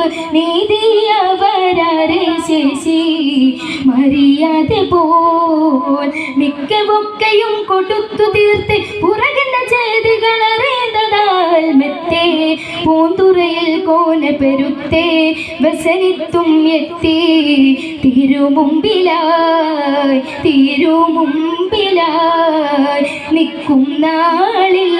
നിലവ് നീതിയവരാരെ മറിയാതെ പോൽ മിക്കവൊക്കെയും കൊടുത്തു തീർത്ത് പുറകിന്റെ പൂന്തുറയിൽ കോല പെരുത്തേ വസനിത്തും എത്തി. തിരുമുമ്പിലായി തിരുമുമ്പിലായി നിൽക്കും നാളിൽ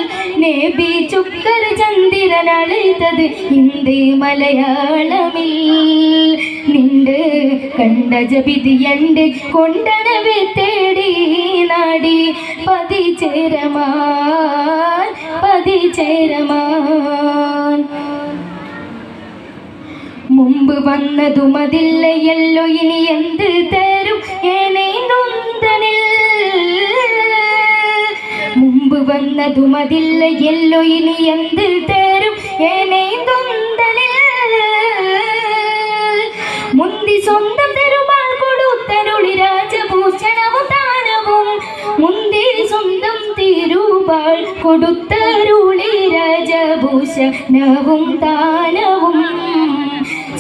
നബി ചുക്കർ ചന്ദ്രനളിതത് ഇന്ത്യ മലയാളമിൽ. നിണ്ട് കണ്ട ജപിതി എന്റെ കൊണ്ടനവെ തേടി നാടി പതി ചേരമാൻ പതി ചേരമാൻ. മുമ്പ് വന്നതും അതില്ലയല്ലോ ഇനി എന്ത് തരും? മുമ്പ് വന്നതും അതില്ലയല്ലോ ഇനി എന്ത് തരും? മുന്തി സ്വന്തം തരുമാൾ കൊടുത്തരുളി രാജഭൂഷണവും മുന്തി സ്വന്തം തിരുവാൾ കൊടുത്തരുളി രാജഭൂഷണവും താനവും.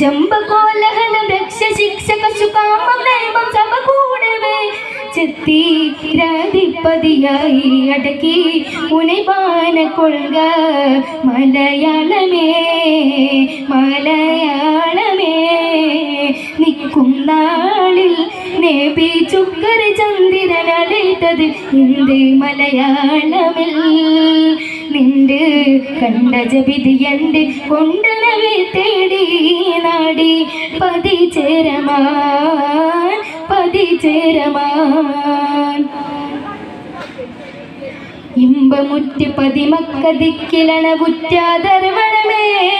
ചമ്പകോലഹന രക്ഷ ശിക്ഷ കശുകാമം ദൈവം സഭ കൂടവേ. ചെത്തി രാധിപ്പതിയായി അടക്കി മുനിപാന കൊള്ളുക മലയാളമേ മലയാളമേ നേബി ചുക്കര ചന്ദ്രനളിതത് ഇന്ത്യ മലയാളമിൽ. നിന്റെ കണ്ട ജപിതിയണ്ട് കൊണ്ടനവെ തേടി നാടി പതി ചേരമാൻ പതി ചേരമാൻ ഇമ്പമുറ്റ് പതിമക്കതിക്കിലണ കുറ്റാതർവണമേ ബുക്കതാ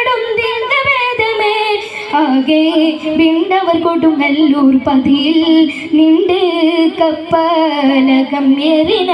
ആകെ വിണ്ടവർ കൊടുങ്ങല്ലൂർ പതിയിൽ. നിണ്ട് കപ്പലകം എറിന.